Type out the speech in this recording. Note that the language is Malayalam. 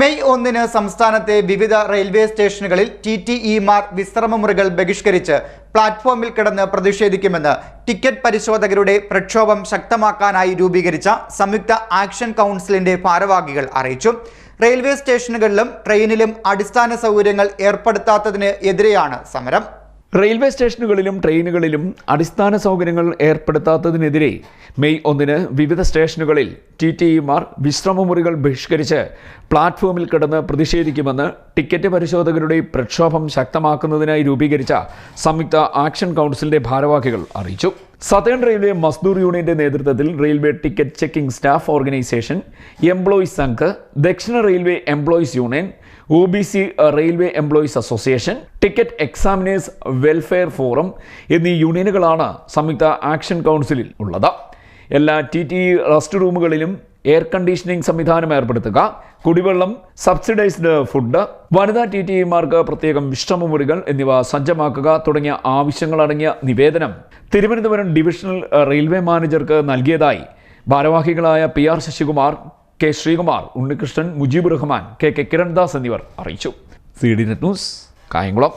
മെയ് ഒന്നിന് സംസ്ഥാനത്തെ വിവിധ റെയിൽവേ സ്റ്റേഷനുകളിൽ ടി ടി ഇമാർ വിശ്രമമുറികൾ ബഹിഷ്കരിച്ച് പ്ലാറ്റ്ഫോമിൽ കിടന്ന് പ്രതിഷേധിക്കുമെന്ന് ടിക്കറ്റ് പരിശോധകരുടെ പ്രക്ഷോഭം ശക്തമാക്കാനായി രൂപീകരിച്ച സംയുക്ത ആക്ഷൻ കൗൺസിലിന്റെ ഭാരവാഹികൾ അറിയിച്ചു. റെയിൽവേ സ്റ്റേഷനുകളിലും ട്രെയിനിലും അടിസ്ഥാന സൗകര്യങ്ങൾ ഏർപ്പെടുത്താത്തതിന് എതിരെയാണ് സമരം. റെയിൽവേ സ്റ്റേഷനുകളിലും ട്രെയിനുകളിലും അടിസ്ഥാന സൗകര്യങ്ങൾ ഏർപ്പെടുത്താത്തതിനെതിരെ മെയ് ഒന്നിന് വിവിധ സ്റ്റേഷനുകളിൽ ടി ടി ഇമാർ വിശ്രമമുറികൾ ബഹിഷ്കരിച്ച് പ്ലാറ്റ്ഫോമിൽ കിടന്ന് പ്രതിഷേധിക്കുമെന്ന് ടിക്കറ്റ് പരിശോധകരുടെ പ്രക്ഷോഭം ശക്തമാക്കുന്നതിനായി രൂപീകരിച്ച സംയുക്ത ആക്ഷൻ കൗൺസിലിന്റെ ഭാരവാഹികൾ അറിയിച്ചു. സതേൺ റെയിൽവേ മസ്ദൂർ യൂണിയന്റെ നേതൃത്വത്തിൽ railway ticket checking staff organisation employees Sangh Dakshina railway employees union O B C railway employees association ticket examiners welfare forum എന്നീ യൂണിയനുകളാണ് സംയുക്ത ആക്ഷൻ കൗൺസിലിൽ ഉള്ളത്. എല്ലാ ടി ടി റെസ്റ്റ് റൂമുകളിലും എയർ കണ്ടീഷനിംഗ് സംവിധാനം ഏർപ്പെടുത്തുക കുടിവെള്ളം സബ്സിഡൈസ്ഡ് ഫുഡ് വനിതാ ടി ടി മാർക്ക് പ്രത്യേകം വിശ്രമമുറികൾ എന്നിവ സജ്ജമാക്കുക തുടങ്ങിയ ആവശ്യങ്ങളടങ്ങിയ നിവേദനം തിരുവനന്തപുരം ഡിവിഷണൽ റെയിൽവേ മാനേജർക്ക് നൽകിയതായി ഭാരവാഹികളായ P R Sasikumar K Sreekumar Unnikrishnan Mujeeb Rahman K K Kirandas എന്നിവർ അറിയിച്ചു. C D net news Kayamkulam.